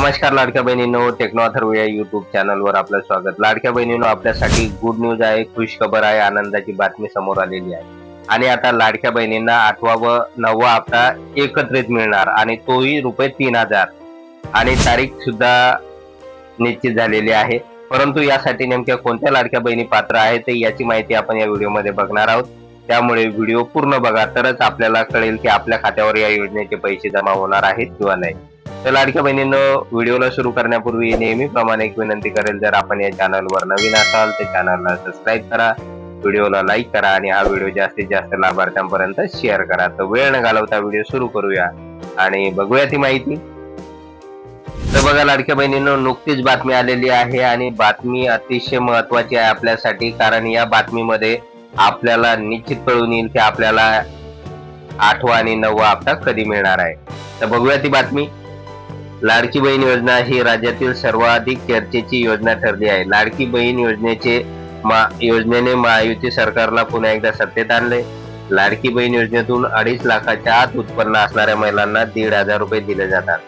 नमस्कार लाडक्या बहिणींनो टेक्नो अथर्व या युट्यूब चॅनलवर आपलं स्वागत. लाडक्या बहिणींनो आपल्यासाठी गुड न्यूज आहे खुश खबर आहे आनंदाची बातमी समोर आलेली आहे. आणि आता लाडक्या बहिणींना आठवा व नववा हप्ता एकत्रित मिळणार आणि तोही रुपये तीन हजार. आणि तारीख सुद्धा निश्चित झालेली आहे. परंतु यासाठी नेमक्या कोणत्या लाडक्या बहिणी पात्र आहेत ते याची माहिती आपण या व्हिडिओमध्ये बघणार आहोत. त्यामुळे व्हिडिओ पूर्ण बघा तरच आपल्याला कळेल की आपल्या खात्यावर या योजनेचे पैसे जमा होणार आहेत किंवा नाही. तर लाडक्या बहिणींनो व्हिडिओला सुरू करण्यापूर्वी नेहमीप्रमाणे एक विनंती करेल जर आपण या चॅनलवर नवीन असाल तर चॅनलला सबस्क्राईब करा व्हिडिओला लाईक करा आणि हा व्हिडिओ जास्तीत जास्त लाभार्थ्यांपर्यंत शेअर करा. तर वेळ न घालवता व्हिडिओ सुरू करूया आणि बघूया ती माहिती. तर बघा लाडक्या बहिणींनो नुकतीच बातमी आलेली आहे आणि बातमी अतिशय महत्वाची आहे आपल्यासाठी कारण या बातमीमध्ये आपल्याला निश्चित कळून येईल की आपल्याला आठवा आणि नववा हप्ता कधी मिळणार आहे. तर बघूया ती बातमी. लाडकी बहीण योजना ही राज्यातील सर्वाधिक चर्चेची योजना ठरली आहे. लाडकी बहीण योजनेचे मा योजनेने महायुती सरकारला पुन्हा एकदा सत्तेत आणले. लाडकी बहीण योजनेतून अडीच लाखाच्या आत उत्पन्न असणाऱ्या महिलांना दीड हजार रुपये दिले जातात.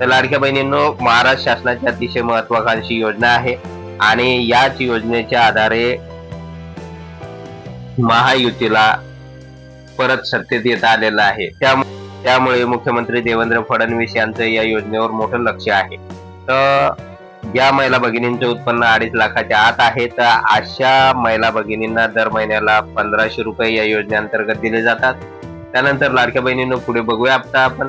तर लाडक्या बहिणींनो महाराष्ट्र शासनाची अतिशय महत्वाकांक्षी योजना आहे आणि याच योजनेच्या आधारे महायुतीला परत सत्तेत येत आलेलं आहे. त्यामुळे त्यामुळे मुख्यमंत्री देवेंद्र फडणवीस यांचं या योजनेवर मोठं लक्ष आहे. तर ज्या महिला भगिनींचं उत्पन्न अडीच लाखाच्या आत आहे तर अशा महिला भगिनींना दर महिन्याला पंधराशे रुपये या योजनेअंतर्गत दिले जातात. त्यानंतर लाडक्या बहिणीनं पुढे बघूया आता आपण.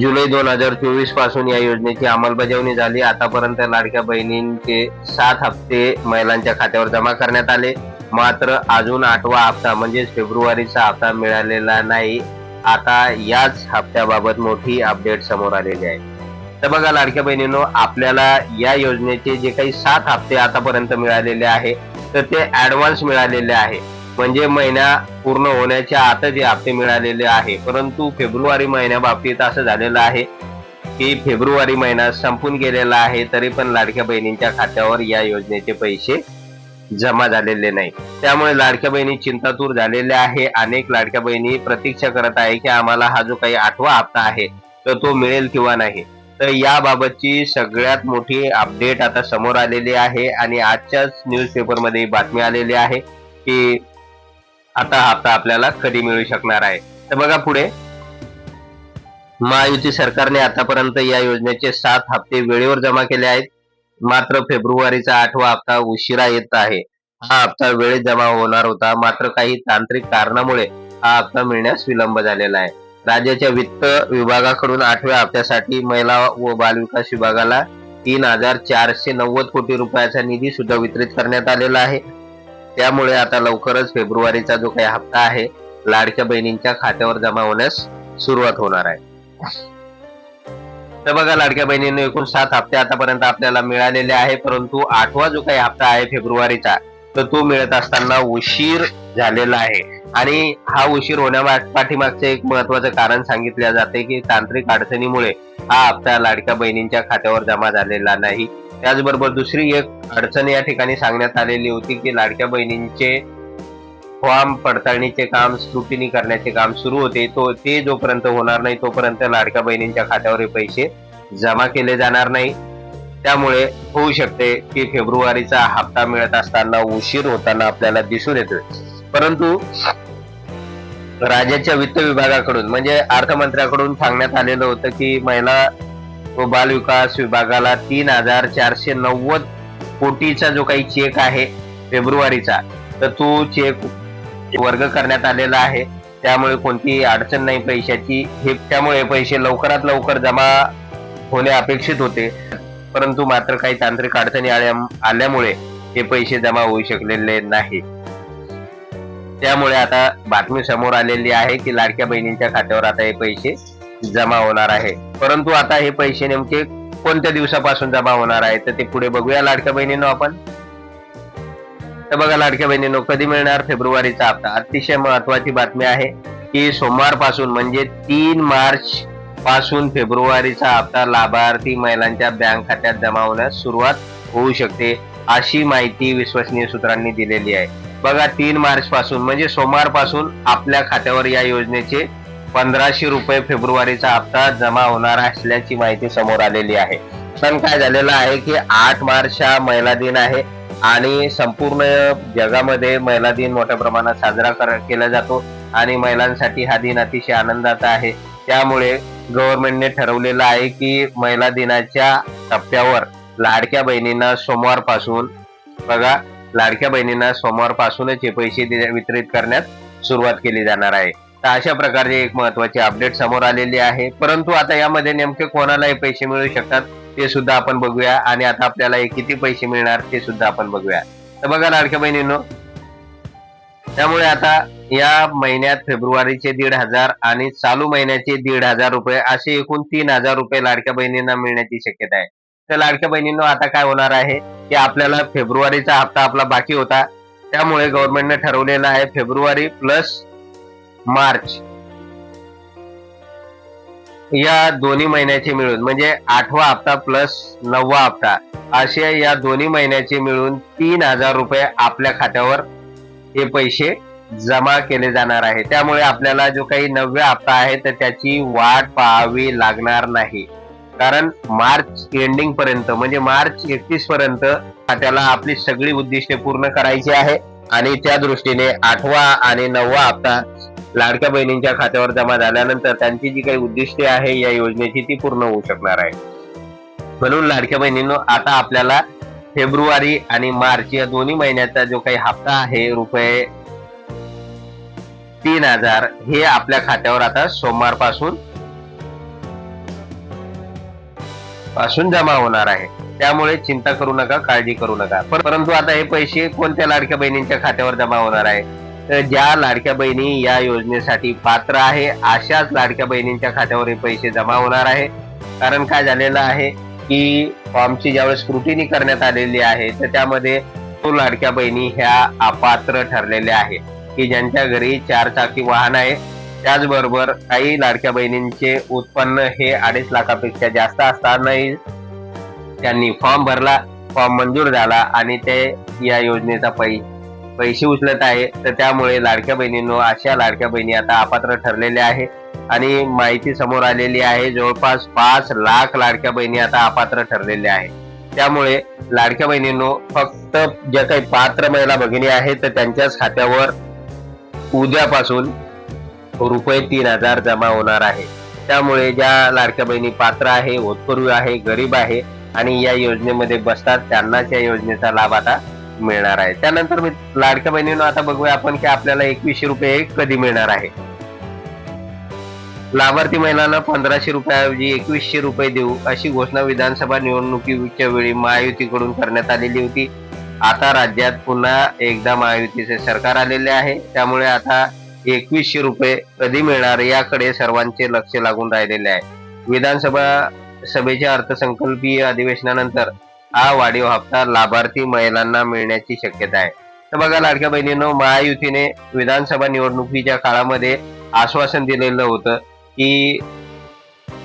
जुलै दोन हजार चोवीसपासून या योजनेची अंमलबजावणी झाली. आतापर्यंत लाडक्या बहिणींचे सात हप्ते महिलांच्या खात्यावर जमा करण्यात आले. मात्र अजून आठवा हप्ता म्हणजेच फेब्रुवारीचा हप्ता मिळालेला नाही. आता याच हप्त्याबाबत मोठी अपडेट समोर आलेली आहे. तर बघा लाडक्या बहिणींनो आपल्याला या योजनेचे जे काही सात हप्ते आतापर्यंत मिळालेले आहे तर ते ऍडव्हान्स मिळालेले आहे. म्हणजे महिना पूर्ण होण्याच्या आता जे हप्ते मिळालेले आहे. परंतु फेब्रुवारी महिन्याबाबतीत असं झालेलं आहे की फेब्रुवारी महिना संपून गेलेला आहे तरी पण लाडक्या बहिणींच्या खात्यावर या योजनेचे पैसे जमा झालेले नाही. त्यामुळे लाडक्या बहिणी चिंतातूर झालेल्या आहे. अनेक लाडक्या बहिणी प्रतीक्षा करत आहे की आम्हाला हा जो काही आठवा हप्ता आहे तर तो मिळेल किंवा नाही. तर याबाबतची सगळ्यात मोठी अपडेट आता समोर आलेली आहे आणि आजच्याच न्यूजपेपरमध्ये बातमी आलेली आहे की आता हप्ता आपल्याला कधी मिळू शकणार आहे. तर बघा पुढे. महायुती सरकारने आतापर्यंत या योजनेचे सात हप्ते वेळेवर जमा केले आहेत. मात्र फेब्रुवारीचा आठवा हप्ता उशिरा येत आहे. हा हप्ता वेळेत जमा होणार होता. मात्र काही तांत्रिक कारणामुळे हा हप्ता मिळण्यास विलंब झालेला आहे. राज्याच्या वित्त विभागाकडून आठव्या हप्त्यासाठी महिला व बालविकास विभागाला तीन हजार चारशे नव्वद कोटी रुपयाचा निधी सुद्धा वितरित करण्यात आलेला आहे. त्यामुळे आता लवकरच फेब्रुवारीचा जो काही हप्ता आहे लाडक्या बहिणींच्या खात्यावर जमा होण्यास सुरुवात होणार आहे. तर बघा लाडक्या बहिणींनी एकूण सात हप्ते आतापर्यंत आपल्याला मिळालेले आहे परंतु आठवा जो काही हप्ता आहे फेब्रुवारीचा तर तो मिळत असताना उशीर झालेला आहे. आणि हा उशीर होण्या पाठीमागचे एक महत्वाचं कारण सांगितले जाते की तांत्रिक अडचणीमुळे हा हप्ता लाडक्या बहिणींच्या खात्यावर जमा झालेला नाही. त्याचबरोबर दुसरी एक अडचण या ठिकाणी सांगण्यात आलेली होती की लाडक्या बहिणींचे फॉर्म पडताळणीचे काम स्क्रुटिनी करण्याचे काम सुरू होते तो ते जोपर्यंत होणार नाही तोपर्यंत लाडक्या बहिणींच्या खात्यावर हे पैसे जमा केले जाणार नाही. त्यामुळे होऊ शकते की फेब्रुवारीचा हप्ता मिळत असताना उशीर होताना आपल्याला दिसून येतोय. परंतु राज्याच्या वित्त विभागाकडून म्हणजे अर्थमंत्र्याकडून सांगण्यात आलेलं होतं की महिला व बाल विकास विभागाला तीन हजार चारशे नव्वद कोटीचा जो काही चेक आहे फेब्रुवारीचा तर तो चेक वर्ग करण्यात आलेला आहे. त्यामुळे कोणतीही अडचण नाही पैशाची. हे त्यामुळे पैसे लवकरात लवकर जमा होणे अपेक्षित होते. परंतु मात्र काही तांत्रिक अडचणी आल्या आल्यामुळे हे पैसे जमा होऊ शकलेले नाही. त्यामुळे आता बातमी समोर आलेली आहे की लाडक्या बहिणींच्या खात्यावर आता हे पैसे जमा होणार आहे. परंतु आता हे पैसे नेमके कोणत्या दिवसापासून जमा होणार आहे? तर ते पुढे बघूया लाडक्या बहिणींना आपण. तर बघा लाडक्या बहिणीनो कधी मिळणार फेब्रुवारीचा हप्ता? अतिशय महत्वाची बातमी आहे की सोमवारपासून म्हणजे तीन मार्च पासून फेब्रुवारीचा हप्ता लाभार्थी महिलांच्या बँक खात्यात जमा होण्यास सुरुवात होऊ शकते अशी माहिती विश्वसनीय सूत्रांनी दिलेली आहे. बघा तीन मार्च पासून म्हणजे सोमवारपासून आपल्या खात्यावर या योजनेचे पंधराशे रुपये फेब्रुवारीचा हप्ता जमा होणार असल्याची माहिती समोर आलेली आहे. पण काय झालेलं आहे की आठ मार्च हा महिला दिन आहे. आणि संपूर्ण जगामध्ये महिला दिन मोठ्या प्रमाणात साजरा कर- केला जातो आणि महिलांसाठी हा दिन अतिशय आनंदाचा आहे. त्यामुळे गव्हर्नमेंटने ठरवलेलं आहे की महिला दिनाच्या टप्प्यावर लाडक्या बहिणींना सोमवारपासून बघा लाडक्या बहिणींना सोमवारपासूनच हे पैसे वितरित करण्यात सुरुवात केली जाणार आहे. तर अशा प्रकारचे एक महत्वाची अपडेट समोर आलेली आहे. परंतु आता यामध्ये नेमके कोणालाही पैसे मिळू शकतात? ते सुद्धा आपण बघूया. आणि आता आपल्याला हे किती पैसे मिळणार ते सुद्धा आपण बघूया. तर बघा लाडक्या बहिणींनो त्यामुळे आता या महिन्यात फेब्रुवारीचे दीड हजार आणि चालू महिन्याचे दीड हजार रुपये असे एकूण तीन हजार रुपये लाडक्या बहिणींना मिळण्याची शक्यता आहे. तर लाडक्या बहिणींनो आता काय होणार आहे की आपल्याला फेब्रुवारीचा हप्ता आपला बाकी होता. त्यामुळे गव्हर्नमेंटने ठरवलेला आहे फेब्रुवारी प्लस मार्च. या दोन्ही महिन्याचे मिळून म्हणजे आठवा हप्ता प्लस नववा हप्ता असे या दोन्ही महिन्याचे मिळून तीन हजार रुपये आपल्या खात्यावर हे पैसे जमा केले जाणार आहे. त्यामुळे आपल्याला जो काही नवव्या हप्ता आहे तर त्याची वाट पाहावी लागणार नाही. कारण मार्च एंडिंग पर्यंत म्हणजे मार्च एकतीस पर्यंत खात्याला आपली सगळी उद्दिष्टे पूर्ण करायची आहे. आणि त्या दृष्टीने आठवा आणि नववा हप्ता लाडक्या बहिणींच्या खात्यावर जमा झाल्यानंतर त्यांची जी काही उद्दिष्टे आहे या योजनेची ती पूर्ण होऊ शकणार आहे. म्हणून लाडक्या बहिणींनो आता आपल्याला फेब्रुवारी आणि मार्च या दोन्ही महिन्याचा जो काही हप्ता आहे रुपये तीन हजार हे आपल्या खात्यावर आता सोमवारपासून पासून जमा होणार आहे. त्यामुळे चिंता करू नका काळजी करू नका. परंतु आता हे पैसे कोणत्या लाडक्या बहिणींच्या खात्यावर जमा होणार आहे? ज्या लाडक्या बहिणी या योजनेसाठी पात्र आहे अशाच लाडक्या बहिणींच्या खात्यावर हे पैसे जमा होणार आहे. कारण काय झालेलं आहे की फॉर्मची ज्यावेळेस स्क्रुटिनी करण्यात आलेली आहे तर त्यामध्ये तो लाडक्या बहिणी ह्या अपात्र ठरलेल्या आहे की ज्यांच्या घरी चार चाकी वाहन आहे. त्याचबरोबर काही लाडक्या बहिणींचे उत्पन्न हे अडीच लाखापेक्षा जास्त असतानाही त्यांनी फॉर्म भरला फॉर्म मंजूर झाला आणि ते या योजनेचा पै पैसे उचलत आहे. तर त्यामुळे लाडक्या बहिणींनो अशा लाडक्या बहिणी आता अपात्र ठरलेल्या आहे. आणि माहिती समोर आलेली आहे जवळपास पाच लाख लाडक्या बहिणी आता अपात्र ठरलेल्या आहे त्यामुळे लाडक्या बहिणींनो फक्त ज्या काही पात्र महिला भगिनी आहेत तर त्यांच्याच खात्यावर उद्यापासून रुपये तीन हजार जमा होणार आहे. त्यामुळे ज्या लाडक्या बहिणी पात्र आहे होतकरू आहे गरीब आहे आणि या योजनेमध्ये बसतात त्यांनाच या योजनेचा लाभ आता मिळणार आहे. त्यानंतर मी लाडक्या बहिणीनं आता बघूया आपण की आपल्याला एकवीसशे रुपये कधी मिळणार आहे. लाभार्थी महिलांना पंधराशे रुपयाऐवजी एकवीसशे रुपये देऊ अशी घोषणा विधानसभा निवडणुकीच्या वेळी महायुतीकडून करण्यात आलेली होती. आता राज्यात पुन्हा एकदा महायुतीचे सरकार आलेले आहे. त्यामुळे आता एकवीसशे रुपये कधी मिळणार याकडे सर्वांचे लक्ष लागून राहिलेले आहे. विधानसभा सभेच्या अर्थसंकल्पीय अधिवेशनानंतर हा वाढीव हप्ता लाभार्थी महिलांना मिळण्याची शक्यता आहे. तर बघा लाडक्या बहिणीनं महायुतीने विधानसभा निवडणुकीच्या काळामध्ये आश्वासन दिलेलं होतं की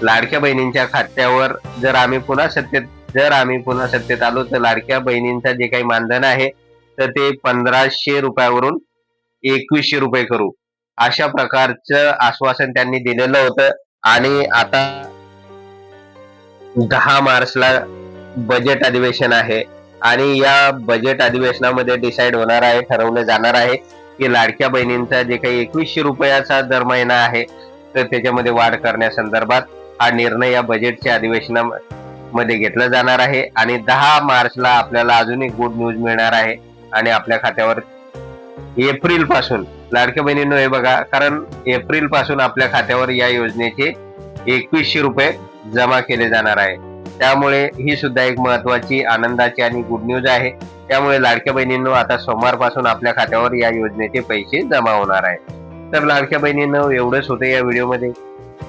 लाडक्या बहिणींच्या खात्यावर जर आम्ही पुन्हा सत्तेत जर आम्ही पुन्हा सत्तेत आलो तर लाडक्या बहिणींचं जे काही मानधन आहे तर ते पंधराशे रुपयावरून एकवीसशे रुपये करू. अशा प्रकारचं आश्वासन त्यांनी दिलेलं होतं आणि आता दहा मार्चला बजेट अधिवेशन आहे. आणि या बजेट अधिवेशनामध्ये डिसाईड होणार आहे ठरवलं जाणार आहे की लाडक्या बहिणींचा जे काही एकवीसशे रुपयाचा दर महिना आहे तर त्याच्यामध्ये वाढ करण्यासंदर्भात हा निर्णय या बजेटच्या अधिवेशनामध्ये घेतला जाणार आहे. आणि दहा मार्चला आपल्याला अजून एक गुड न्यूज मिळणार आहे. आणि आपल्या खात्यावर एप्रिलपासून लाडक्या बहिणींनो हे बघा कारण एप्रिलपासून आपल्या खात्यावर या योजनेचे एकवीसशे रुपये जमा केले जाणार आहे. त्यामुळे ही सुद्धा एक महत्वाची आनंदाची आणि गुड न्यूज आहे. त्यामुळे लाडक्या बहिणींनो आता सोमवारपासून आपल्या खात्यावर या योजनेचे पैसे जमा होणार आहे तर लाडक्या बहिणींनो एवढंच होतं या व्हिडिओमध्ये.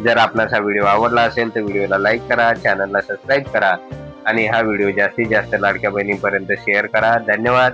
जर आपणास हा व्हिडिओ आवडला असेल तर व्हिडिओला लाईक करा चॅनलला सबस्क्राईब करा आणि हा व्हिडिओ जास्तीत जास्त लाडक्या बहिणीपर्यंत शेअर करा. धन्यवाद.